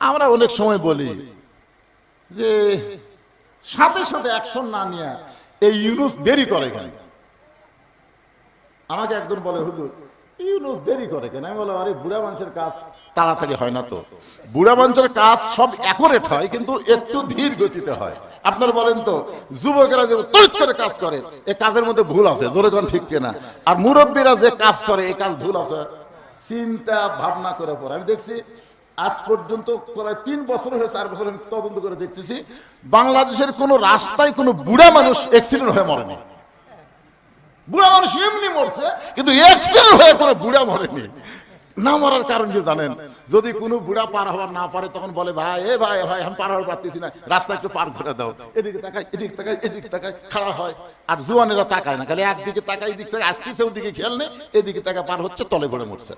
আমরা অনেক সময় বলি যে সাথে সাথে অ্যাকশন না নিয়ে এই ইউনুস দেরি করে কেন? আমাকে একজন বলে, হুজুর, ইউনুস দেরি করে কেন? আমি বললাম, আরে, বুড়া মানুষের কাজ তাড়াতাড়ি হয় না তো। বুড়া মানুষের কাজ সব একরেট হয়, কিন্তু একটু ধীর গতিতে হয়। আপনার বলেন তো, যুবকেরা যে তড়িৎ করে কাজ করে, এ কাজের মধ্যে ভুল আছে, জোরে কোন ঠিক কিনা? আর মুরব্বীরা যে কাজ করে এই কাজ ভুল আছে। চিন্তা, ভাবনা করে পরে আমি দেখছি আজ পর্যন্ত প্রায় তিন বছর হয়ে চার বছর আমি তদন্ত করে দেখতেছি, বাংলাদেশের কোনো রাস্তায় কোনো বুড়া মানুষ অ্যাক্সিডেন্ট হয়ে মরেনি। বুড়া মানুষ এমনি মরছে, কিন্তু অ্যাক্সিডেন্ট হয়ে কোনো বুড়া মরেনি। না মরার কারণ কি জানেন? যদি কোনো বুড়া পার হওয়ার না পারে, তখন বলে, ভাই, এ ভাই ভাই, আমি পার হওয়ার পারতেছি না। রাস্তা একটু পার করে দাও। এদিকে তাকাই, এদিক তাকাই এদিক তাকাই, খাড়া হয়। আর জুয়ানেরা তাকায় না, খালি একদিকে তাকাই এদিক থেকে আসতেছে, ওদিকে খেয়াল নেই এদিকে তাকা পার হচ্ছে, তলে পড়ে মরছে।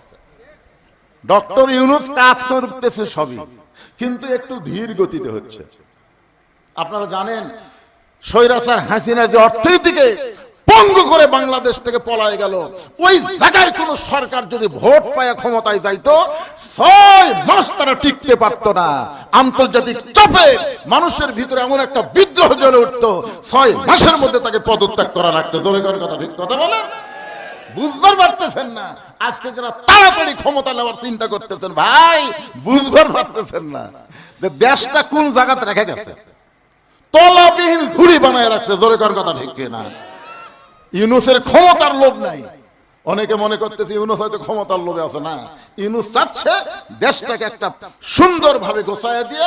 ডক্টর ইউনুস কাজ করতেছে সবই, কিন্তু একটু ধীর গতিতে হচ্ছে। আপনারা জানেন, স্বৈরাচার হাসিনা যে অর্থনীতিকে পঙ্গু করে বাংলাদেশ থেকে পলায় গেল, ওই জায়গায় কোন সরকার যদি ভোট পায় ক্ষমতায় যাইতো, ছয় মাস তারা টিকতে পারতো না। আন্তর্জাতিক চাপে মানুষের ভিতরে এমন একটা বিদ্রোহ জ্বলে উঠতো, ছয় মাসের মধ্যে তাকে পদত্যাগ করা লাগতো। জোরে কথা ঠিক কথা বলেন? বুঝবার পারতেছেন না। আজকে যারা তাড়াতাড়ি ক্ষমতা নেওয়ার চিন্তা করতেছেন, ভাই, বুঝবার পারতেছেন না। যে দেশটা কোন জায়গাতে রেখে গেছে? তলাবিহীন ঘুড়ি বানায় রাখছে, জোরে কর কথা ঠিক না ইউনুসের ক্ষমতার লোভ নাই। অনেকে মনে করতেছে, ইউনুস হয়তো ক্ষমতার লোভে আছে না। ইউনুস চাচ্ছে দেশটাকে একটা সুন্দরভাবে গোছায় দিয়ে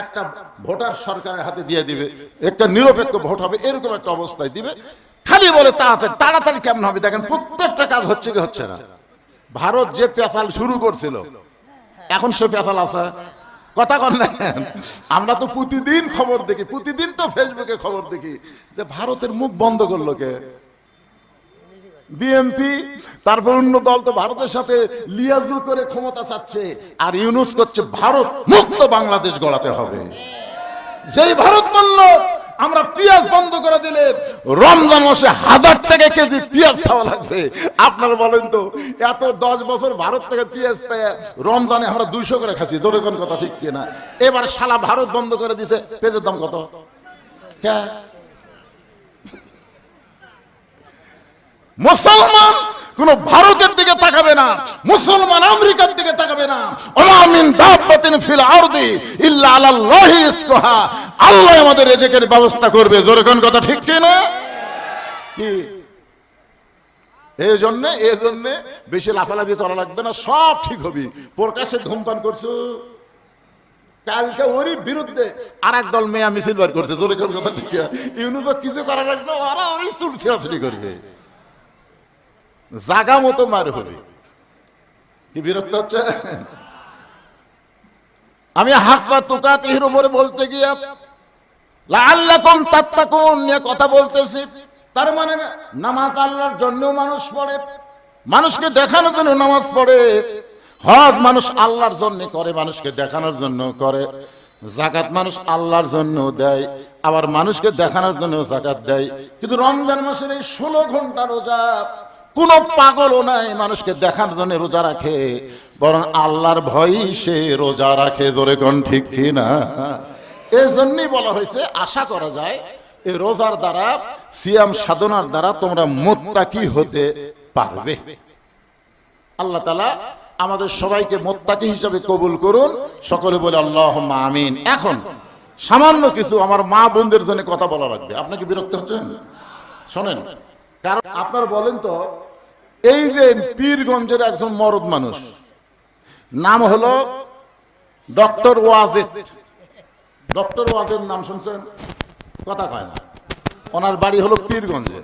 একটা ভোটার সরকারের হাতে দিয়ে দিবে। একটা নিরপেক্ষ ভোট হবে, এরকম একটা অবস্থায় দিবে। খালি বলে তাড়াতাড়ি তাড়াতাড়ি কেমন হবে? দেখেন, প্রত্যেকটা কাজ হচ্ছে কি হচ্ছে না? ভারত যে পেশাল শুরু করছিল, এখন সে পেশাল আছে? কথা কর না আমরা তো প্রতিদিন খবর দেখি, প্রতিদিন তো ফেসবুকে খবর দেখি যে ভারতের মুখ বন্ধ করল কে? বিএনপি তারপর অন্য দল তো ভারতের সাথে লিয়াজু করে ক্ষমতা চাচ্ছে, আর ইউনুস করছে, ভারত মুক্ত বাংলাদেশ গড়াতে হবে। যেই ভারত বলল আমরা পেঁয়াজ বন্ধ করে দিলে রমজান মাসে হাজার টাকা কেজি পেঁয়াজ খাওয়া লাগবে। আপনারা বলেন তো, এত দশ বছর ভারত থেকে পেঁয়াজ পেয়ে রমজানে আমরা দুইশো করে খাচ্ছি, জোরে কোন কথা ঠিক কিনা? এবার সালা ভারত বন্ধ করে দিছে, পেঁয়াজের দাম কত? মুসলমান কোন ভারতের দিকে না। মুসলমান আমেরিকার দিকে তাকাবে না। ওমামিন দাব্বাতিন ফিল আরদি ইল্লা আলাল্লাহি রিজকুহা। আল্লাহ আমাদের রিজিকের ব্যবস্থা করবে। জোরে কোন কথা ঠিক কি না? কি? এই জন্য এই জন্য বেশি লাফালাফি করা লাগবে না। সব ঠিক হবে। প্রকাশ্যে ধূমপান করছ? কালকে ওরই বিরুদ্ধে আর দল মেয়া মিছিল বার করছে। জোরে কোন কথা ঠিক ইউনুসও কিছু করা লাগবে ওরা ওরই চুল ছেঁড়াছড়ি করবে। জাগা মতো মার হবে। কি বিরক্ত হচ্ছে আমি হাক্কা তুকাত এর উপরে বলতে গিয়ে লাল্লাকুম তাত্তাকুন নিয়ে কথা বলতেছি। তার মানে নামাজ আল্লাহর জন্য মানুষ পড়ে, মানুষকে দেখানোর জন্য নামাজ পড়ে। হজ মানুষ আল্লাহর জন্য করে, মানুষকে দেখানোর জন্য করে। জাকাত মানুষ আল্লাহর জন্য দেয়, আবার মানুষকে দেখানোর জন্য জাকাত দেয়। কিন্তু রমজান মাসের এই ষোলো ঘণ্টা রোজা কোন পাগলও নাই মানুষকে দেখার জন্য রোজা রাখে, বরং আল্লাহর ভয়ই সে রোজা রাখে ধরে কোন ঠিক কিনা? এই জন্যই বলা হয়েছে, আশা করা যায় এই রোজার দ্বারা, সিয়াম সাধনার দ্বারা তোমরা মোত্তাকি হতে পারবে। আল্লাহ তালা আমাদের সবাইকে মোত্তাকি হিসাবে কবুল করুন, সকলে বলে আল্লাহ আমিন। এখন, সামান্য কিছু আমার মা বোনদের জন্য কথা বলা লাগবে। আপনাকে বিরক্ত হচ্ছেন? শোনেন কারণ আপনার বলেন তো এই যে পীরগঞ্জের একজন মরদ মানুষ নাম হলো ডক্টর ওয়াজেদ। ডক্টর ওয়াজেদ নাম শুনছেন? কথা কয় না। ওনার বাড়ি হলো পীরগঞ্জে।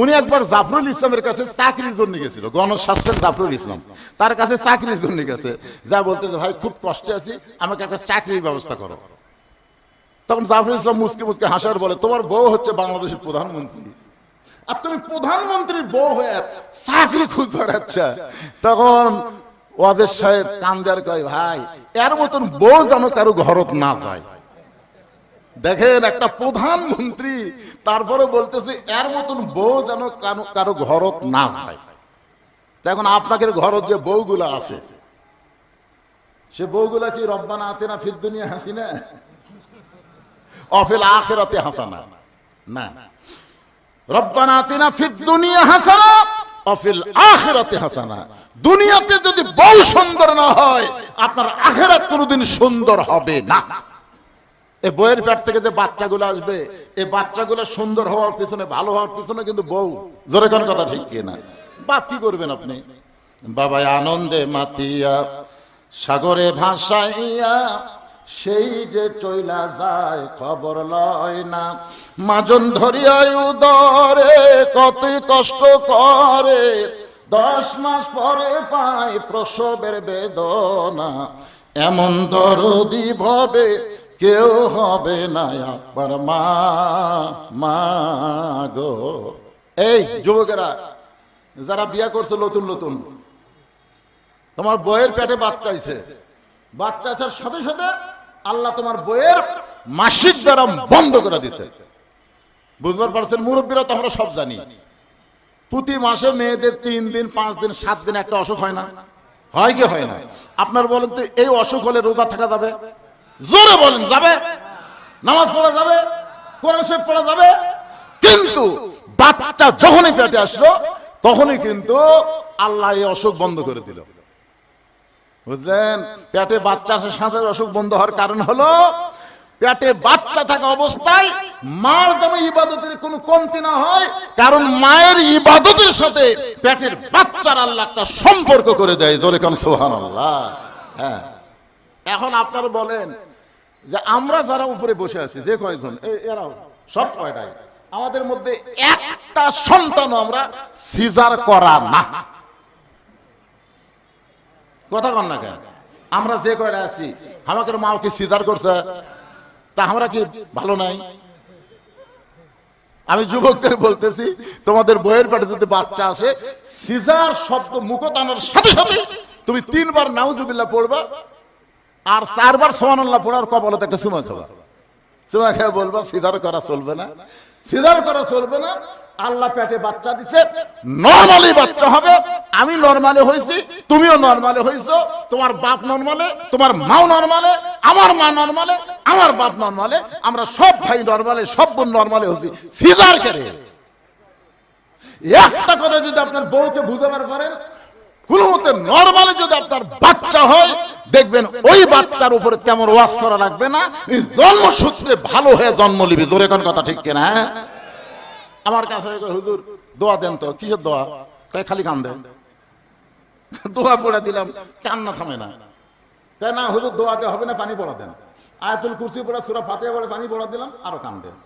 উনি একবার জাফরুল ইসলামের কাছে চাকরির জন্য গেছিল গণস্বাস্থ্যের জাফরুল ইসলাম। তার কাছে চাকরির জন্য গেছে। যা বলতে যে, ভাই খুব কষ্টে আছি আমাকে একটা চাকরির ব্যবস্থা করো। তখন জাফরুল ইসলাম মুসকে মুসকে হাসার বলে তোমার বউ হচ্ছে বাংলাদেশের প্রধানমন্ত্রী। আর তুমি প্রধানমন্ত্রীর বউ হয়ে চাকরি খুঁজতে আচ্ছা। তখন ওয়াদের সাহেব কান্দার কয় ভাই এর মতন বউ যেন কারও ঘরত না যায়। দেখেন একটা প্রধানমন্ত্রী তারপরে বলতেছে এর মতন বউ যেন কারও ঘরত না যায়। এখন আপনাদের ঘরত যে বউগুলো আছে সে বউগুলা কি রব্বানা আতে না ফির দুনিয়া হাসিনা? অফিল আখেরাতে হাসানা? না। দুনিয়া হাসানা অফিল হাসানা। দুনিয়াতে যদি বউ সুন্দর না হয়, আপনার আখেরাত কোনোদিন সুন্দর হবে না। এ বইয়ের পেট থেকে যে বাচ্চাগুলো আসবে এই বাচ্চাগুলো সুন্দর হওয়ার পিছনে, ভালো হওয়ার পিছনে কিন্তু বউ। জোরে কোন কথা ঠিক কিনা বাপ কি করবেন আপনি? বাবাই আনন্দে মাতিয়া, সাগরে ভাসাইয়া, সেই যে চইলা যায় খবর লয় না। মাজন ধরিয়া উদরে কত কষ্ট করে। দশ মাস পরে পায় প্রসবের বেদনা। এমন দরদি ভবে কেউ হবে না একবার মা মা গো। এই যুবকেরা, যারা বিয়া করছে নতুন নতুন, তোমার বইয়ের পেটে বাচ্চা আইছে। বাচ্চা আসার সাথে সাথে আল্লাহ তোমার বইয়ের মাসিক ব্যারাম বন্ধ করে দিছে। বুঝবার পারছেন, মুরব্বীরা তো আমরা সব জানি। প্রতি মাসে মেয়েদের তিন দিন, পাঁচ দিন, সাত দিন একটা অসুখ হয় না। হয় কি হয় না? আপনার বলেন তো, এই অসুখ হলে রোজা থাকা যাবে? জোরে বলেন, যাবে? নামাজ পড়া যাবে? কোরআন শরীফ পড়া যাবে? কিন্তু বাচ্চা যখনই পেটে আসলো, তখনই কিন্তু আল্লাহ এই অসুখ বন্ধ করে দিল। বুঝলেন? পেটে বাচ্চা আসার সাথে অসুখ বন্ধ হওয়ার কারণ হলো পেটে বাচ্চা থাকা অবস্থায় মার যেন ইবাদতের কোনো কমতি না হয়, কারণ মায়ের ইবাদতের সাথে পেটের বাচ্চার আল্লাহ একটা সম্পর্ক করে দেয়। জোরে কান সোহান আল্লাহ হ্যাঁ। এখন আপনারা বলেন যে আমরা যারা উপরে বসে আছি, যে কয়জন? এরাও, সব কয়টাই? আমাদের মধ্যে একটা সন্তান আমরা সিজার করা না। কথা কন না কেন? আমরা যে কয়টা আছি, আমাকে মাও কি সিজার করছে? তা আমরা কি ভালো নাই? আমি যুবকদের বলতেছি, তোমাদের বইয়ের পেটে যদি বাচ্চা আসে, সিজার শব্দ মুখ টানার সাথে সাথে তুমি তিনবার নাউজুবিল্লা পড়বা, আর চারবার সোমানুল্লাহ পড়ার কপালতে একটা সুমা খাবা। সুমা খেয়ে বলবা, সিজার করা চলবে না। সিজার করা চলবে না আল্লাহ পেটে বাচ্চা দিছে নরমালি বাচ্চা হবে। আমি নরমালি হয়েছি, তুমিও নরমালি হয়েছো, তোমার বাপ নরমালে তোমার মাও নরমালে আমার মা নরমালে আমার বাপ নরমালে আমরা সব ভাই নরমালে সব বোন নরমালে হয়েছি। সিজার করে একটা কথা যদি আপনার বউকে বুঝাবার পারেন কোন মতে নর্মালি যদি আপনার বাচ্চা হয়, দেখবেন ওই বাচ্চার উপরে কেমন ওয়াশ করা লাগবে না। জন্মসূত্রে ভালো হয়ে জন্ম নিবি জোরে কোন কথা ঠিক কিনা হ্যাঁ? আমার কাছে হুজুর, দোয়া দেন তো, কিসের দোয়া? কয়, খালি কান দেন। দোয়া পড়ে দিলাম কান্না থামে না। কয়, না হুজুর, দোয়াতে হবে না, পানি পড়া দেন। আয়াতুল কুরসি পড়া, সুরা ফাতিহা পড়ে, পানি পড়া দিলাম, আরও কান দেন।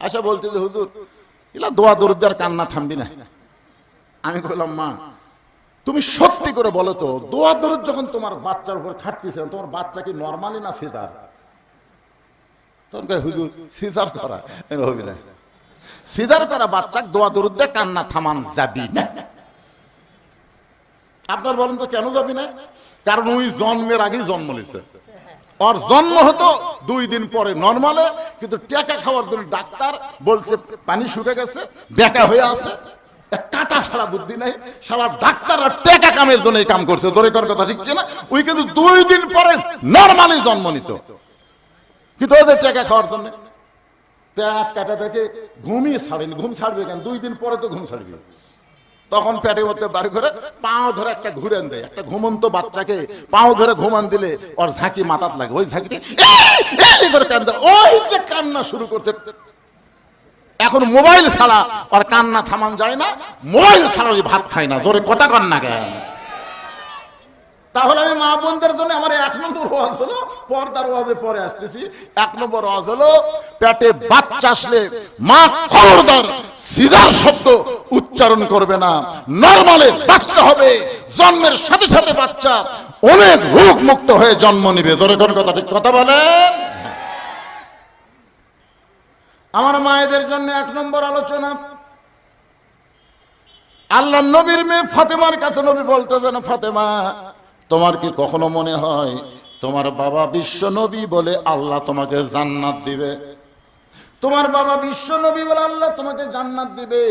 আশা বলতে যে, হুজুর এলা দোয়া দরুদ্দার কান্না থামবি না। আমি বললাম মা, তুমি সত্যি করে বলো তো, দোয়া দরুদ যখন তোমার বাচ্চার উপর খাটতেছে, তোমার বাচ্চা কি নর্মালি না সিজার? তখন হুজুর, সিজার করা হবি না। সিজার করা বাচ্চা দোয়া দরুদ দিয়ে কান্না থামান যাবি না। আপনার বলেন তো কেন যাবি না? কারণ ওই জন্মের আগেই জন্ম নিছে। ওর জন্ম হতো দুই দিন পরে নর্মালে, কিন্তু টেকা খাওয়ার জন্য ডাক্তার বলছে, পানি শুকে গেছে, বেকা হয়ে আছে। কাটা ছাড়া বুদ্ধি নাই। সারা ডাক্তাররা টেকা কামের জন্য এই কাম করছে। জোরে কর কথা ঠিক কিনা? ওই কিন্তু দুই দিন পরে নর্মালি জন্ম নিত। কিন্তু ওদের টেকা খাওয়ার জন্য পেট কাটা থেকে ঘুমিয়ে ছাড়েনি, ঘুম ছাড়বে কেন? দুই দিন পরে তো ঘুম ছাড়বে। তখন পেটের মধ্যে বাড়ি করে পাও ধরে একটা ঘুরেন দেয়। একটা ঘুমন্ত বাচ্চাকে পাও ধরে ঘুমান দিলে ওর ঝাঁকি মাথাত লাগে। ওই ঝাঁকিতে করে কান্দে ওই যে কান্না শুরু করছে। এখন মোবাইল ছাড়া ওর কান্না থামান যায় না। মোবাইল ছাড়া ওই ভাত খায় না। জোরে কথা কান্না কেন? তাহলে আমি মা বোনদের জন্য আমার এক নম্বর ওয়াজ হলো, পর্দার ওয়াজে পরে আসতেছি। এক নম্বর ওয়াজ হলো, পেটে বাচ্চা আসলে মা খবরদার, সিজার শব্দ উচ্চারণ করবে না। নরমালে বাচ্চা হবে, জন্মের সাথে সাথে বাচ্চা, অনেক রোগ মুক্ত হয়ে জন্ম নিবে। ধরে কোন কথা ঠিক কথা বলেন? আমার মায়েদের জন্য এক নম্বর আলোচনা। আল্লাহ নবীর মেয়ে ফাতেমার কাছে নবী বলতেছেন, ফাতেমা তোমার কি কখনো মনে হয় তোমার বাবা বিশ্ব নবী বলে আল্লাহ তোমাকে জান্নাত দিবে? তোমার বাবা বিশ্ব নবী বলে আল্লাহ তোমাকে জান্নাত দিবে?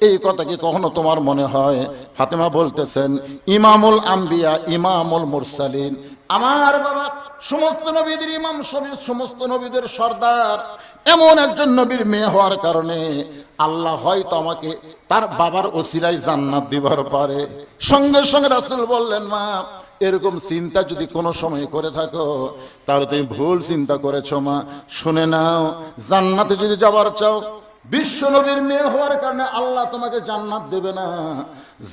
এই কথা কি কখনো তোমার মনে হয়? ফাতেমা বলতেছেন, ইমামুল আম্বিয়া, ইমামুল মুরসালিন। আমার বাবা সমস্ত নবীদের ইমাম সবি- সমস্ত নবীদের সর্দার। এমন একজন নবীর মেয়ে হওয়ার কারণে আল্লাহ হয়তো আমাকে তার বাবার ওসিলাই জান্নাত দিবার পারে। সঙ্গে সঙ্গে রাসুল বললেন, মা এরকম চিন্তা যদি কোনো সময় করে থাকো, তাহলে তুমি ভুল চিন্তা করেছ মা। শুনে নাও, জান্নাতে যদি যাবার চাও, বিশ্ব নবীর মেয়ে হওয়ার কারণে আল্লাহ তোমাকে জান্নাত দেবে না।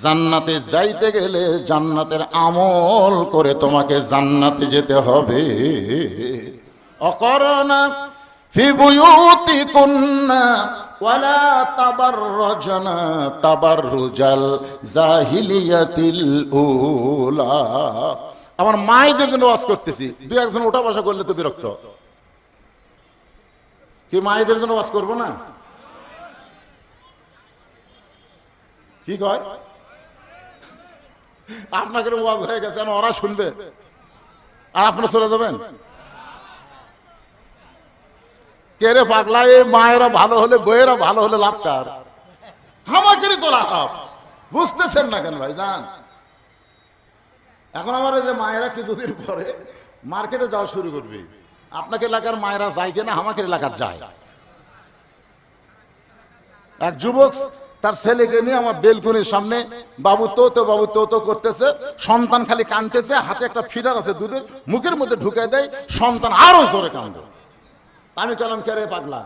জান্নাতে যাইতে গেলে জান্নাতের আমল করে তোমাকে জান্নাতে যেতে হবে। অকরণা ফি বুয়ুতিকুন্না ওয়ালা তাবাররাজনা তাবাররুজাল জাহিলিয়াতিল উলা। আমার মায়েদের জন্য ওয়াজ করতেছি। দুই একজন ওঠা বসা করলে তো বিরক্ত। কি মায়েদের জন্য ওয়াজ করব না? কি কয়? আপনাকে ওয়াজ হয়ে গেছে ওরা শুনবে। আর আপনারা চলে যাবেন? কে রে পাগলা, এই মায়েরা ভালো হলে বইয়েরা ভালো হলে লাভ কার? আমাকেরই তো লাভ। বুঝতেছেন না কেন ভাই জান এখন আমার যে মায়েরা কিছুদিন পরে মার্কেটে যাওয়া শুরু করবে। আপনাকে এলাকার মায়েরা যায় কিনা আমাকে এলাকার যায়। এক যুবক তার ছেলেকে নিয়ে আমার বেলকনির সামনে, বাবু, তো তো, বাবু, তো তো করতেছে। সন্তান খালি কানতেছে হাতে একটা ফিডার আছে দুধের, মুখের মধ্যে ঢুকে দেয়, সন্তান আরও জোরে কান্দে আমি কলাম কে পাগলা?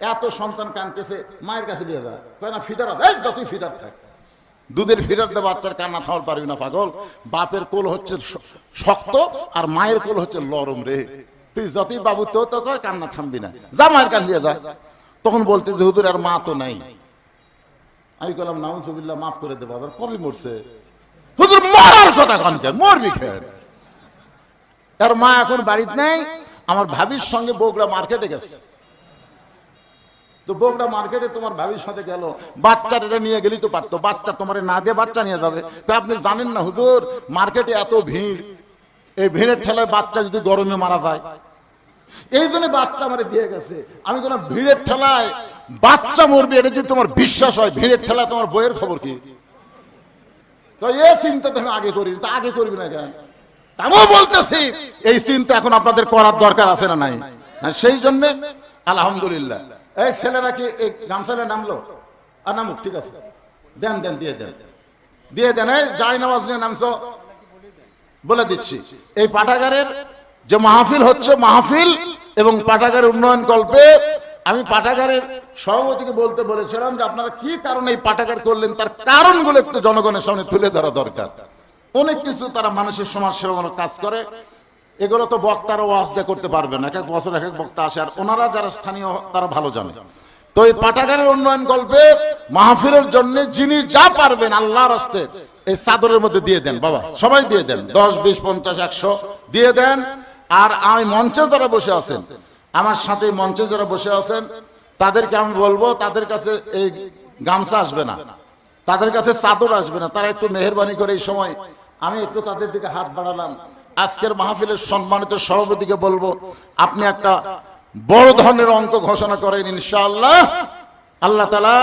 এত সন্তান কানতেছে মায়ের কাছে দিয়ে যায় কয় না ফিডার যতই ফিডার থাক। দুধের ফিডার দিয়ে বাচ্চার কান্না থামার পারবি না, পাগল। বাপের কোল হচ্ছে শক্ত আর মায়ের কোল হচ্ছে লরম রে। তুই যতই বাবু, তো তো কয় কান্না থামবি না। যা, মায়ের কাছে দিয়ে যা। তখন বলতে যে, হুজুর, আর মা তো নাই। আমি কলাম নাউজুবিল্লাহ, মাফ করে দেবো আবার কবে মরছে? হুজুর, মরার কথা কন কেন মরবি খের আর মা এখন বাড়িতে নেই আমার ভাবির সঙ্গে বগুড়া মার্কেটে গেছে। তো বগুড়া মার্কেটে তোমার ভাবির সাথে গেল। বাচ্চাটা নিয়ে গেলি তো পারতো। বাচ্চা তোমার না দিয়ে বাচ্চা নিয়ে যাবে। তো আপনি জানেন না হুজুর, মার্কেটে এত ভিড়। এই ভিড়ের ঠেলায় বাচ্চা যদি গরমে মারা যায়। এই জন্য বাচ্চা আমার দিয়ে গেছে। আমি কোনো ভিড়ের ঠেলায় বাচ্চা মরবে, এটা যদি তোমার বিশ্বাস হয়, ভিড়ের ঠেলায় তোমার বইয়ের খবর কি? তো এ চিন্তা তুমি আগে করি তা আগে করবি না কেন? আমিও বলতেছি, এই চিন্তা এখন আপনাদের করার দরকার আছে না নাই? সেই জন্য, আলহামদুলিল্লাহ। এই ছেলেরা কি এই গামছালে নামলো? আর নামুক, ঠিক আছে। দেন দেন, দিয়ে দেন। দিয়ে দেন, এই যাই নামাজ নিয়ে নামছো, বলে দিচ্ছি। এই পাঠাগারের যে মাহফিল হচ্ছে মাহফিল এবং পাঠাগারের উন্নয়ন কল্পে আমি পাঠাগারের সভাপতিকে বলতে বলেছিলাম যে আপনারা কি কারণে এই পাঠাগার করলেন, তার কারণগুলো একটু জনগণের সামনে তুলে ধরা দরকার। অনেক কিছু তারা মানুষের সমাজ সেবামূলক কাজ করে। এগুলো তো বক্তারা ওয়াজ দিয়ে করতে পারবে না। এক এক বছর এক এক বক্তা আসে, আর ওনারা যারা স্থানীয়, তারা ভালো জানে। তো এই পাঠাগারের উন্নয়ন গল্পে মাহফিলের জন্য যিনি যা পারবেন আল্লাহর হস্তে এই চাদরের মধ্যে দিয়ে দেন। বাবা, সবাই দিয়ে দেন। দশ, বিশ, পঞ্চাশ, একশো দিয়ে দেন। আর আমি মঞ্চে যারা বসে আছেন, আমার সাথে মঞ্চে যারা বসে আছেন, তাদেরকে আমি বলব, তাদের কাছে এই গামছা আসবে না। তাদের কাছে চাদর আসবে না। তারা একটু মেহরবানি করে এই সময় আমি একটু তাদের দিকে হাত বাড়ালাম। আজকের মাহফিলের সম্মানিত সভাপতিকে বলব, আপনি একটা বড় ধরনের অঙ্ক ঘোষণা করেন ইনশাআল্লাহ। আল্লাহ তালা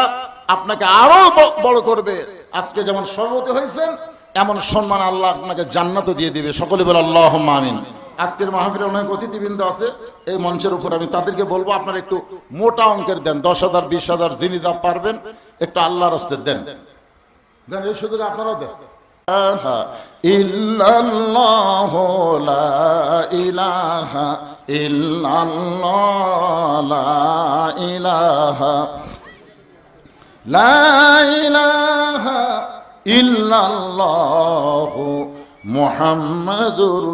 আপনাকে আরও বড় করবে। আজকে যেমন সভাপতি হয়েছেন, এমন সম্মান আল্লাহ আপনাকে জান্নাতও দিয়ে দিবে। সকলে বলে আল্লাহ আমিন। আজকের মাহফিলে অনেক অতিথিবৃন্দ আছে, এই মঞ্চের উপর আমি তাদেরকে বলব, আপনারা একটু মোটা অঙ্কের দেন, দশ হাজার, বিশ হাজার, যিনি যা পারবেন, একটু আল্লাহ রস্তের দেন। দেন, এই সুযোগ আপনারাও দেন। ইল্লাল্লাহ লা ইলাহা ইল্লাল্লাহ, লা ইলাহা লা ইলাহা ইল্লাল্লাহ মুহাম্মাদুর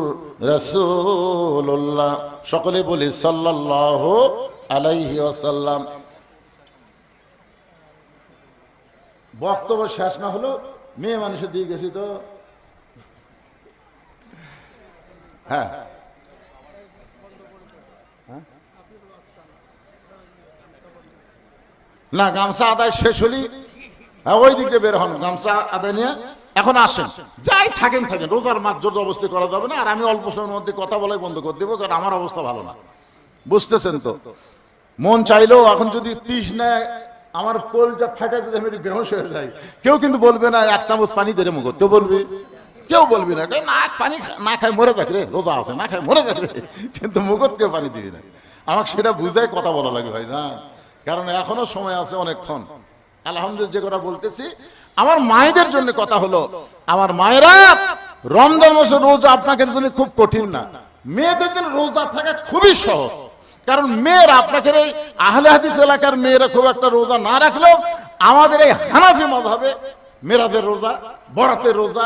রাসূলুল্লাহ। সকলে বলি সাল্লাল্লাহু আলাইহি ওয়াসাল্লাম। বক্তব্য শেষ না হলো মেয়ে মানুষের দিয়ে গেছি তো হ্যাঁ। হ্যাঁ? না গামছা আদায় শেষ হলি হ্যাঁ, ওই দিকে বের হন। গামছা আদায় নিয়ে এখন আসেন। যাই থাকেন থাকেন। রোজার মাছ জোর অবস্থা করা যাবে না। আর আমি অল্প সময়ের মধ্যে কথা বলাই বন্ধ করে দেবো কারণ আমার অবস্থা ভালো না। বুঝতেছেন তো? মন চাইলেও এখন যদি তিস নেয় আমার কোলটা ফাটা যদি আমি বেহোশ হয়ে যাই। কেউ কিন্তু বলবে না, এক চামচ পানি দেরে মুখ কেউ বলবে? কেউ বলবি না। না পানি না খায় মরে যাক রে, রোজা আছে, না খায় মরে যাক রে। কিন্তু মুখত কেউ পানি দিবি না। আমাকে সেটা বুঝাই কথা বলা লাগে ভাই না কারণ এখনও সময় আছে অনেকক্ষণ। আলহামদুলিল্লাহ যে কথা বলতেছি, আমার মায়েদের জন্য কথা হলো, আমার মায়েরা রমজান মাসে রোজা আপনাকে জন্য খুব কঠিন না। মেয়েদের জন্য রোজা থাকা খুবই সহজ। কারণ মেয়েরা আপনাকে এই আহলে হাদিস এলাকার মেয়েরা খুব একটা রোজা না রাখলেও আমাদের এই হানাফি মজাবে মেরাজের রোজা বরাতের রোজা,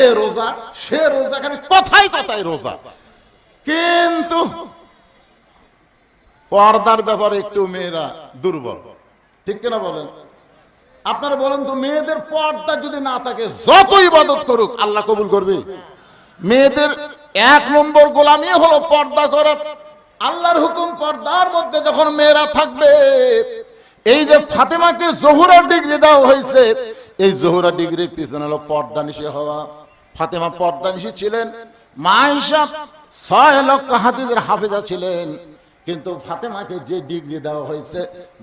এ রোজা, সে রোজা খালি কথাই কথাই রোজা। কিন্তু পর্দার ব্যাপারে একটু মেয়েরা দুর্বল। ঠিক কিনা বলেন? আপনারা বলেন তো, মেয়েদের পর্দা যদি না থাকে যত ইবাদত করুক, আল্লাহ কবুল করবে? মেয়েদের এক নম্বর গোলামি হলো পর্দা করা। আল্লাহর হুকুম পর্দার মধ্যে যখন মেয়েরা থাকবে, এই যে ফাতেমাকে জহুরা ডিগ্রি দেওয়া হয়েছে, এই জহুরা ডিগ্রির পিছনে হলো পর্দা নিশে হওয়া। ফাতেমা পর্দা নিশি ছিলেন মা হিসাব ছয় লক্ষ হাতিদের হাফেজা ছিলেন, কিন্তু ফাতেমাকে যে ডিগ্রি দেওয়া হয়েছে,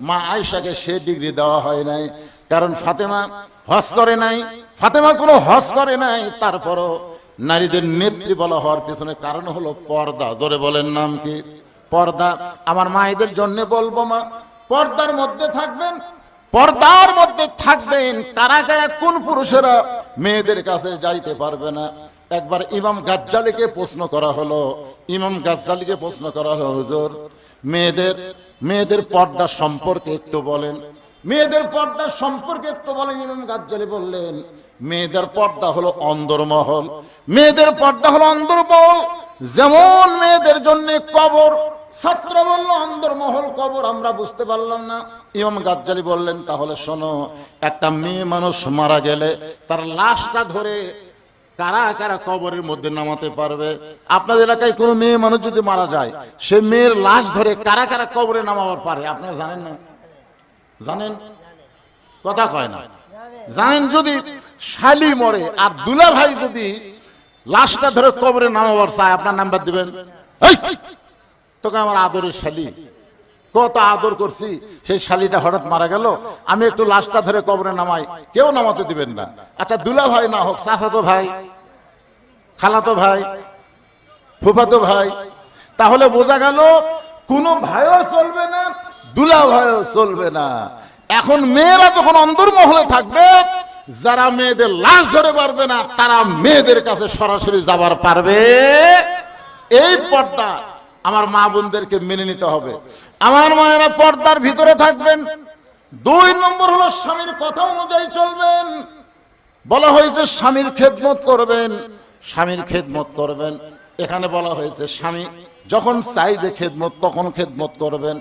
মা আয়সাকে সে ডিগ্রি দেওয়া হয় নাই। কারণ ফাতেমা হজ করে নাই, ফাতেমা কোনো হজ করে নাই, তারপরও নারীদের নেত্রী বলা হওয়ার পেছনে কারণ হলো পর্দা। জোরে বলেন নাম কি? পর্দা। আমার মায়েদের জন্য বলব মা, পর্দার মধ্যে থাকবেন, পর্দার মধ্যে থাকবেন কারা কারা কোন পুরুষেরা মেয়েদের কাছে যাইতে পারবে না। একবার ইমাম গাজ্জালিকে প্রশ্ন করা হলো, ইমাম গাজ্জালিকে প্রশ্ন করা হলো, হুজুর, মেয়েদের মেয়েদের পর্দা সম্পর্কে একটু বলেন। মেয়েদের পর্দা সম্পর্কে একটু বলেন, ইমাম গাজ্জালি বললেন, মেয়েদের পর্দা হলো অন্দরমহল। মেয়েদের পর্দা হলো অন্দরমহল। যেমন মেয়েদের জন্য কবর ছাত্র বলল অন্দরমহল কবর আমরা বুঝতে পারলাম না। ইমাম গাজ্জালি বললেন, তাহলে শোনো, একটা মেয়ে মানুষ মারা গেলে তার লাশটা ধরে কারা কারা কবরের মধ্যে নামাতে পারবে? আপনাদের এলাকায় কোনো মেয়ে মানুষ যদি মারা যায়, সে মেয়ের লাশ ধরে কারা কারা কবরে নামাবার পারে? আপনারা জানেন না? জানেন? কথা কয় না। জানেন যদি শালি মরে আর দুলা ভাই যদি লাশটা ধরে কবরে নামাবার চায় আপনার নাম্বার দিবেন? তোকে আমার আদরের শালি। কত আদর করছি, সেই শালিটা হঠাৎ মারা গেল, আমি একটু লাশটা ধরে কবরে নামাই, কেউ নামাতে দিবেন না। আচ্ছা দুলা ভাই না হোক, চাচাতো ভাই, খালাতো ভাই, ফুফাতো ভাই, তাহলে বোঝা গেল কোনো ভাইও চলবে না দুলা ভাইও চলবে না। এখন মেয়েরা যখন অন্তর্মহলে থাকবে যারা মেয়েদের লাশ ধরে পারবে না, তারা মেয়েদের কাছে সরাসরি যাবার পারবে। এই পর্দা আমার মা বোনদেরকে মেনে নিতে হবে। আমার মায়েরা পর্দার ভিতরে থাকবেন। দুই নম্বর হলো স্বামীর কথা অনুযায়ী চলবেন। বলা হয়েছে স্বামীর খেদমত করবেন। স্বামীর খেদমত করবেন। এখানে বলা হয়েছে স্বামী যখন চাইবে খেদমত, তখন খেদমত করবেন।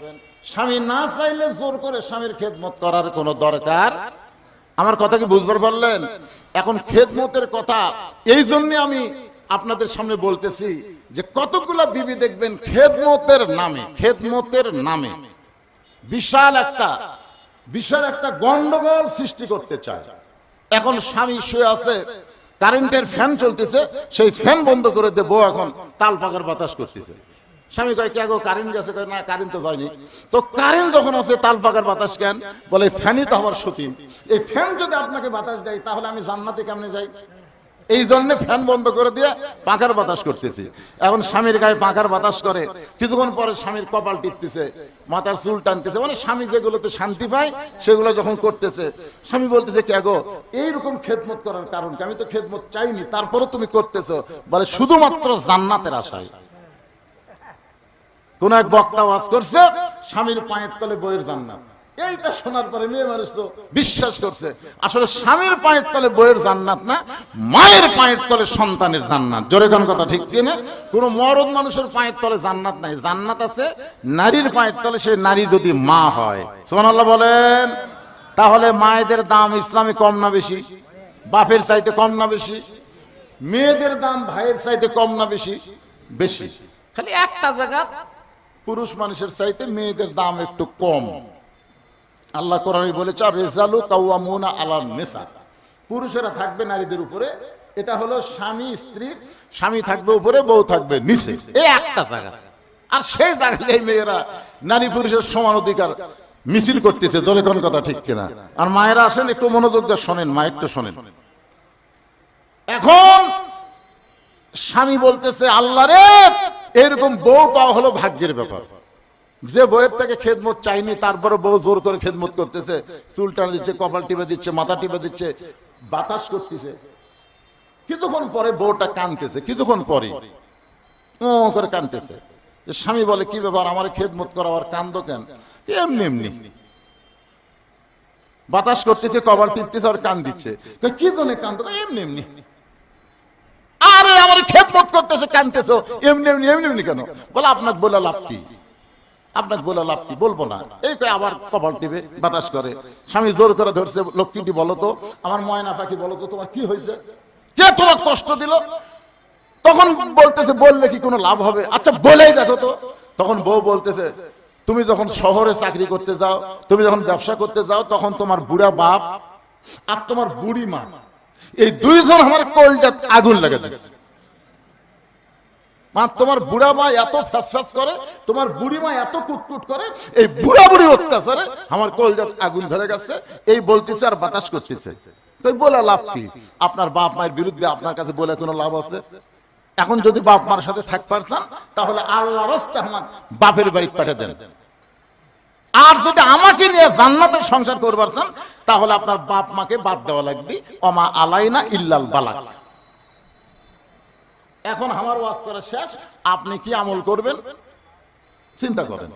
স্বামী না চাইলে জোর করে স্বামীর খেদমত করার কোনো দরকার আমার কথা কি বুঝবার পারলেন? এখন খেদমতের কথা, এই জন্য আমি আপনাদের সামনে বলতেছি যে কতগুলা বিবি দেখবেন খেদমতের নামে খেদমতের নামে বিশাল একটা বিশাল একটা গন্ডগোল সৃষ্টি করতে চায়। এখন স্বামী শুয়ে আছে, কারেন্টের ফ্যান চলতেছে, সেই ফ্যান বন্ধ করে দেবো, এখন তাল পাকার বাতাস করতেছে। স্বামী কয়, কে গো, কারেন্ট গেছে? না, কারেন্ট তো যায়নি তো কারেন্ট যখন আছে তাল পাকার বাতাস কেন? বলে, ফ্যানই তো আমার সতীন। এই ফ্যান যদি আপনাকে বাতাস দেয়, তাহলে আমি জান্নাতে কেমনে যাই? এই জন্য ফ্যান বন্ধ করে দিয়ে পাখার বাতাস করতেছি। এখন স্বামীর গায়ে পাখার বাতাস করে। কিছুক্ষণ পরে স্বামীর কপাল টিপতেছে, মাথার চুল টানতেছে। মানে স্বামী যেগুলোতে শান্তি পায়, সেগুলো যখন করতেছে, স্বামী বলতেছে, কে গো, এইরকম খেদমত করার কারণ আমি তো খেদমত চাইনি, তারপরও তুমি করতেছো। বলে, শুধুমাত্র জান্নাতের আশায়। কোন এক বক্তা ওয়াজ করছে, স্বামীর পায়ের তলে বইয়ের জান্নাত। এইটা শোনার পরে মেয়ে মানুষ তো বিশ্বাস করছে, আসলে স্বামীর পায়ের তলে বইয়ের জান্নাত না, মায়ের পায়ের তলে সন্তানের জান্নাত। জোরে কোন কথা ঠিক কি না কোনো মরদ মানুষের পায়ের তলে জান্নাত নাই। জান্নাত আছে, নারীর পায়ের তলে সে নারী যদি মা হয়। সোহানাল্লাহ বলেন, তাহলে মায়েদের দাম ইসলামে কম না বেশি? বাপের চাইতে কম না বেশি? মেয়েদের দাম ভাইয়ের চাইতে কম না বেশি? বেশি। খালি একটা জায়গা পুরুষ মানুষের চাইতে মেয়েদের দাম একটু কম। আল্লাহ কোরআনে বলেছে রেজালু কাউয়ামুনা আলান নেসা। পুরুষেরা থাকবে নারীদের উপরে। এটা হলো স্বামী স্ত্রীর স্বামী থাকবে উপরে, বউ থাকবে নিচে। এই একটা জায়গা। আর সেই জায়গায় মেয়েরা নারী পুরুষের সমান অধিকার মিছিল করতেছে। জোরে কোন কথা ঠিক কিনা? আর মায়েরা আসেন, একটু মনোযোগ দিয়ে শোনেন মায়ের তো শোনেন। এখন স্বামী বলতেছে, আল্লাহ রে এরকম বউ পাওয়া হলো ভাগ্যের ব্যাপার। যে বউয়ের থেকে খেদমত চাইনি তারপরে বউ জোর করে খেদমত করতেছে। চুল টানা দিচ্ছে, কপাল টিপে দিচ্ছে, মাথা টিপে দিচ্ছে, বাতাস করতেছে। কিছুক্ষণ পরে বউটা কানতেছে কিছুক্ষণ পরে। ও করে কানতেছে স্বামী বলে, কি ব্যাপার, আমার খেদমত করা আর কান্দ কেন? এমনি এমনি। বাতাস করতেছে, কপাল টিপতেছে, আর কান দিচ্ছে কি জন্য কান্দ? এমনি এমনি। আরে আমার খেদমত করতেছে, কানতেছো। এমনি এমনি এমনি এমনি কেন? বলে আপনাকে বলে লাভ কি? আপনাকে বলে লাভ কি? বলব না। এই কয়, আবার কপাল টিপে বাতাস করে। স্বামী জোর করে ধরছে, লক্ষ্মীটি বলো তো, আমার ময়না পাখি, বলো তো, তোমার কি হয়েছে? কে তোমার কষ্ট দিল? তখন বলতেছে, বললে কি কোনো লাভ হবে? আচ্ছা বলেই দেখো তো। তখন বউ বলতেছে, তুমি যখন শহরে চাকরি করতে যাও, তুমি যখন ব্যবসা করতে যাও, তখন তোমার বুড়া বাপ আর তোমার বুড়ি মা এই দুইজন আমার কলজাত আগুন লাগা মা, তোমার বুড়া মা এত ফ্যাস ফ্যাস করে, তোমার বুড়ি মা এত কুটকুট করে, এই বুড়া বুড়ি অত্যাচারে আমার কলজাত আগুন ধরে গেছে, এই বলতেছে আর বাতাস করতেছে। তুই বলে লাভ কি? আপনার বাপ মায়ের বিরুদ্ধে আপনার কাছে বলে কোনো লাভ আছে? এখন যদি বাপ মার সাথে থাক পারছেন, তাহলে আল্লাহ রস্তে আমার বাপের বাড়ি পাঠিয়ে দেন। আর যদি আমাকে নিয়ে জান্নাতের সংসার করবার চান, তাহলে আপনার বাপ মাকে বাদ দেওয়া লাগবে। অমা আলাইনা ইল্লাল বালাক। এখন আমার ওয়াজ করা শেষ। আপনি কি আমল করবেন? চিন্তা করেন।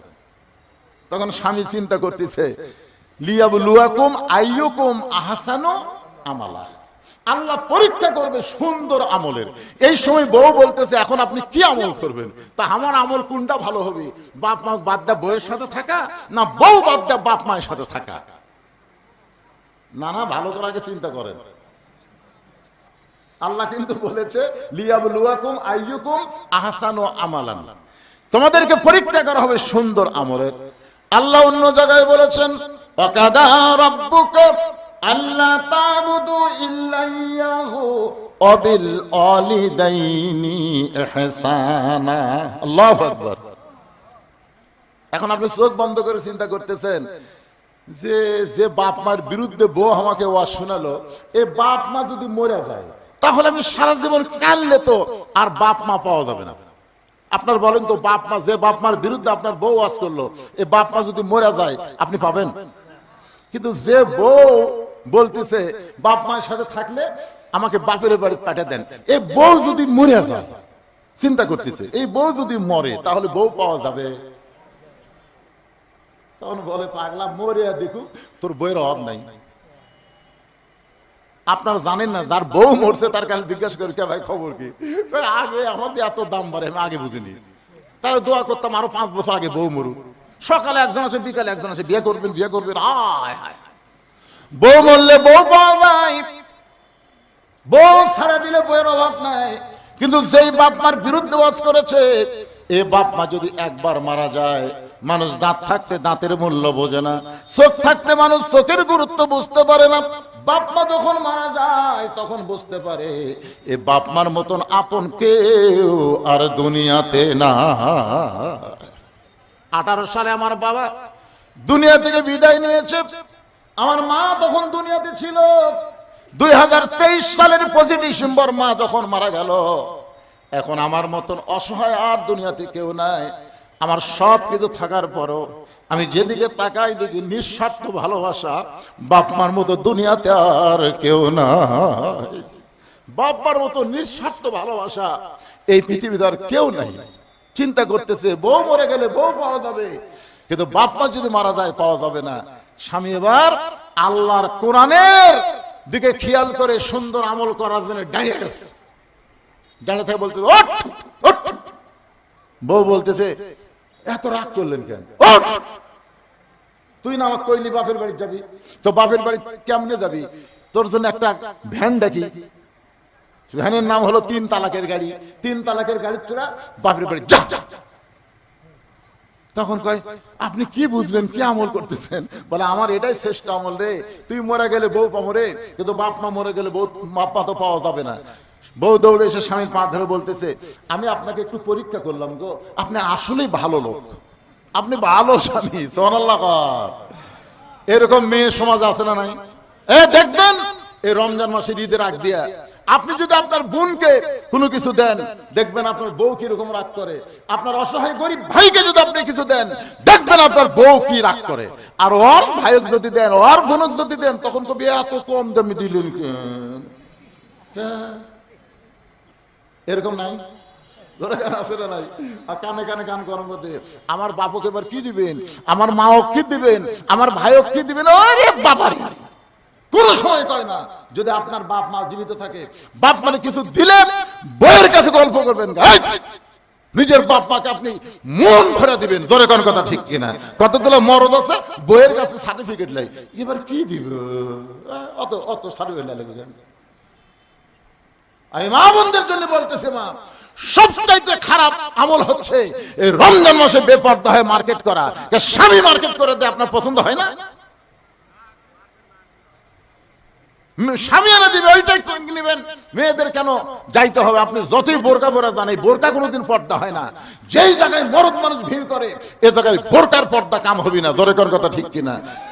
তখন স্বামী চিন্তা করতেছে, লিয়াবুলুয়াকুম আইয়ুকুম আহসানু আমালা। আল্লাহ পরীক্ষা করবে সুন্দর আমলের। এই সময় বউ বলতেছে, এখন আপনি কি আমল করবেন? তা আমার আমল কোনটা ভালো হবে? বাপ মা বাদ দা বউয়ের সাথে থাকা না বউ বাদ দা বাপ মায়ের সাথে থাকা? না না ভালো করে আগে চিন্তা করেন। আল্লাহ কিন্তু বলেছে, লিয়াবলুয়াকুম আইয়ুকুম আহসানু আমালান। তোমাদেরকে পরীক্ষা করা হবে সুন্দর আমলের। আল্লাহ অন্য জায়গায় বলেছেন ওয়াকাদা রাব্বুকা আকবার। এখন আপনি চোখ বন্ধ করে চিন্তা করতেছেন যে যে বাপ মার বিরুদ্ধে বউ আমাকে ওয়াজ শোনালো এই বাপ মা যদি মরে যায়, তাহলে আমি সারা জীবন কানলে তো আর বাপ মা পাওয়া যাবে না। আপনার বলেন তো, বাপ মা, যে বাপ মার বিরুদ্ধে আপনার বউ ওয়াজ করল, এ বাপ মা যদি মরে যায়, আপনি পাবেন? কিন্তু যে বউ বলতেছে, বাপ মায়ের সাথে থাকলে আমাকে বাপের বাড়ি পাঠিয়ে দেন। এই বউ যদি মরে যায়, চিন্তা করতেছে, এই বউ যদি মরে, তাহলে বউ পাওয়া যাবে। তখন বলে, পাগলা মরিয়া দেখুক তোর বইয়ের অভাব নাই। আপনারা জানেন না, যার বউ মরছে, তার কাছে জিজ্ঞাসা করেছে, ভাই, খবর কি? আগে আমাদের এত দাম বাড়ে, আমি আগে বুঝিনি। তাহলে দোয়া করতাম আরও পাঁচ বছর আগে বউ মরুক। সকালে একজন আছে বিকালে একজন আছে বিয়ে করবেন বিয়ে করবেন হায় হায়। বউ মরলে বউ পাওয়া যায়। বউ ছাড়া দিলে বইয়ের অভাব নাই। কিন্তু যেই বাপ মার বিরুদ্ধে ওয়াজ করেছে এ বাপ মা যদি একবার মারা যায় মানুষ দাঁত থাকতে দাঁতের মূল্য বোঝে না। চোখ থাকতে মানুষ চোখের গুরুত্ব বুঝতে পারে না। বাপ মা যখন মারা যায় তখন বুঝতে পারে এ বাপ মার মতন আপন কেউ আর দুনিয়াতে না আঠারো সালে আমার বাবা দুনিয়া থেকে বিদায় নিয়েছে। আমার মা তখন দুনিয়াতে ছিল। দুই হাজার তেইশ সালের পঁচিশ ডিসেম্বর মা যখন মারা গেল, এখন আমার মতন অসহায় আর দুনিয়াতে কেউ নাই। আমার সব কিছু থাকার পরও আমি যেদিকে তাকাই দেখি নিঃস্বার্থ ভালোবাসা, বাপমার মতো দুনিয়াতে আর কেউ নাই। বাপমার মতো নিঃস্বার্থ ভালোবাসা এই পৃথিবীতে আর কেউ নাই। চিন্তা করতেছে, বউ মরে গেলে বউ পাওয়া যাবে, কিন্তু বাপ মা যদি মারা যায়, পাওয়া যাবে না। স্বামী এবার আল্লাহর কোরআনের দিকে খেয়াল করে সুন্দর আমল করার জন্য দাঁড়িয়ে গেছে। দাঁড়িয়ে থেকে ওঠ বউ বলতেছে এত রাগ করলেন কেন? তুই না আমাকে কইলি বাপের বাড়ি যাবি? তো বাপের বাড়ি কেমনে যাবি? তোর জন্য একটা ভ্যান ডাকি। ভ্যানের নাম হলো তিন তালাকের গাড়ি। তিন তালাকের গাড়ির চোরা বাপের বাড়ি। যা, যা। তখন কয়, আপনি কি বুঝলেন, কি আমল করতেছেন? বলে, আমার এটাই শ্রেষ্ঠ আমল রে, তুই মরে গেলে বউ পাবো রে, কিন্তু বাপ মা মরে গেলে বউ, বাপ মা তো পাওয়া যাবে না। বউ দৌড়ে এসে স্বামীর পা ধরে বলতেছে, আমি আপনাকে একটু পরীক্ষা করলাম গো, আপনি আসলেই ভালো লোক। আপনি ভালো স্বামী সোনাল্লাহ এরকম মেয়ে সমাজ আছে না নাই? এ, দেখবেন, এই রমজান মাসের ঈদের আগ দিয়া আপনি যদি আপনার বোনকে কোনো কিছু দেন, দেখবেন আপনার বউ কীরকম রাগ করে। আপনার অসহায় গরিব ভাইকে যদি আপনি কিছু দেন, দেখবেন আপনার বউ কি রাগ করে। আর ওর ভাইক যদি দেন, ওর বোনক যদি দেন, তখন কবি এত কম দামি দিলেন কেন? কেন? এরকম নাই? কানে কানে গান গরম করতে। আমার বাপকে এবার কি দিবেন? আমার মাও কি দিবেন? আমার ভাইও কি দিবেন? ওরে বাবারে! কোনো সময় কয় না। যদি আপনার বাপ মা জীবিত থাকে, বাপ মানে কিছু দিলে বইয়ের কাছে গল্প করবেন। নিজের বাপ মাকে আপনি মন ভরে দিবেন। জোরে কোন কথা ঠিক কিনা? কতগুলো মরদ আছে, বইয়ের কাছে সার্টিফিকেট লাই। এবার কি দিব? অত অত সার্টিফিকেট লাগবে? আমি মা জন্য বলতেছি, মা, সবচাইতে খারাপ আমল হচ্ছে এই রমজান মাসে বেপর্দা হয়ে মার্কেট করা। স্বামী মার্কেট করে দেয়, আপনার পছন্দ হয় না?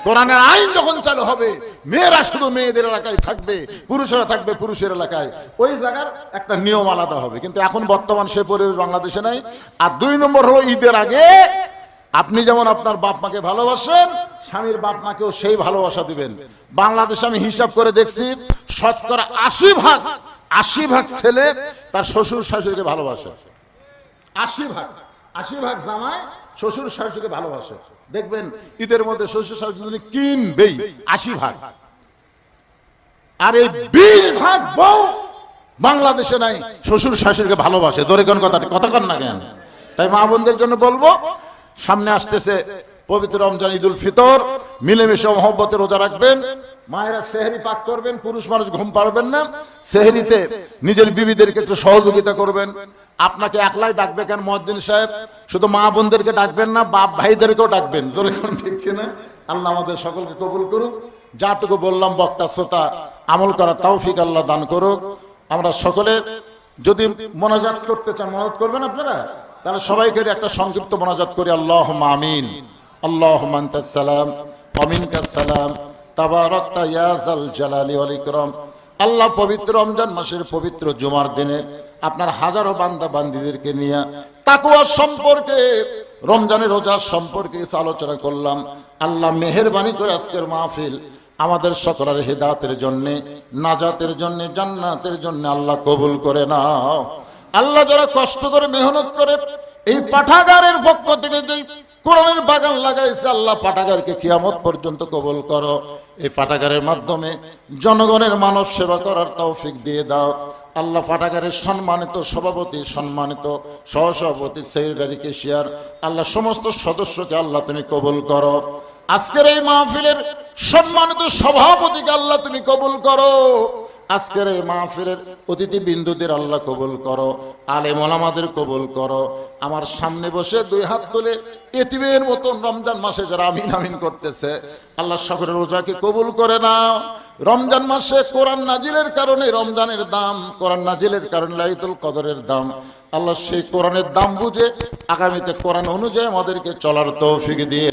কোরআনের আইন যখন চালু হবে, মেয়েরা মেয়েদের এলাকায় থাকবে, পুরুষেরা থাকবে পুরুষের এলাকায়। ওই জায়গার একটা নিয়ম আলাদা হবে। কিন্তু এখন বর্তমান সে পরিবেশ বাংলাদেশে নাই। আর দুই নম্বর হলো ঈদের আগে আপনি যেমন আপনার বাপ মাকে ভালোবাসেন, স্বামীর বাপ মাকেও সেই ভালোবাসা দিবেন। বাংলাদেশে আমি হিসাব করে দেখছি শতকরা আশি ভাগ আশি ভাগ ছেলে তার শ্বশুর শাশুড়িকে ভালোবাসে। আশি ভাগ আশি ভাগ জামাই শ্বশুর শাশুড়িকে ভালোবাসে। দেখবেন, ঈদের মধ্যে শ্বশুর শাশুড়ি কিনবেই। আশি ভাগ। আর এই বিশ ভাগ বউ বাংলাদেশে নাই, শ্বশুর শাশুড়িকে ভালোবাসে। জোরে কোন কথা কথা কন না কেন? তাই মা বোনদের জন্য বলব সামনে আসতেছে পবিত্র রমজান ঈদুল ফিতর। মিলেমিশে মহব্বতে রোজা রাখবেন। মায়েরা সেহরি পাক করবেন, পুরুষ মানুষ ঘুম পারবেন না। সেহরিতে নিজের বিবিদেরকে একটু সহযোগিতা করবেন। আপনাকে একলাই ডাকবে কেন মহাদ্দিন সাহেব? শুধু মা বোনদেরকে ডাকবেন না, বাপ ভাইদেরকেও ডাকবেন। জোরে ঠিক কিনা? আল্লাহ আমাদের সকলকে কবুল করুক। যাটুকু বললাম, বক্তা, শ্রোতা, আমল করা তৌফিক আল্লাহ দান করুক। আমরা সকলে যদি মোনাজাত করতে চান মোনাজাত করবেন আপনারা? তাহলে সবাইকে একটা সংক্ষিপ্ত মোনাজাত করি। আল্লাহ আমিন। আল্লাহ সালাম সালাম। তাবারাকতা জাল জালালি ওয়াল ইকরাম। আল্লাহ পবিত্র রমজান মাসের পবিত্র জুমার দিনে আপনার হাজারো বান্দা বান্দিদেরকে নিয়ে তাকুয়া সম্পর্কে, রমজানের রোজার সম্পর্কে আলোচনা করলাম। আল্লাহ মেহেরবানি করে আজকের মাহফিল আমাদের সকলের হেদাতের জন্যে, নাজাতের জন্য, জান্নাতের জন্য আল্লাহ কবুল করে নাও। আল্লাহ যারা কষ্ট করে, মেহনত করে, এই পাঠাগারের পক্ষ থেকে যে কোরআনের বাগান লাগাইছে, আল্লাহ পাঠাগারকে কিয়ামত পর্যন্ত কবল করো। এই পাঠাগারের মাধ্যমে জনগণের মানব সেবা করার তৌফিক দিয়ে দাও। আল্লাহ পাঠাগারের সম্মানিত সভাপতি, সম্মানিত সহসভাপতি সেক্রেটারি কেশিয়ার আল্লাহ সমস্ত সদস্যকে আল্লাহ তুমি কবুল করো। আজকের এই মাহফিলের সম্মানিত সভাপতিকে আল্লাহ তুমি কবুল করো। আজকের এই মাহফিলের অতিথি বিন্দুদের আল্লাহ কবুল করো, আলেম ওলামাদের কবুল করো। আমার সামনে বসে দুই হাত তুলে এতিমের মতন রমজান মাসে যারা আমিন আমিন করতেছে, আল্লাহ সকলের রোজাকে কবুল করে নাও। রমজান মাসে কোরআন নাজিলের কারণে রমজানের দাম, কোরআন নাজিলের কারণে লাইতুল কদরের দাম। আল্লাহ সেই কোরআনের দাম বুঝে আগামীতে কোরআন অনুযায়ী আমাদেরকে চলার তৌফিক দিয়ে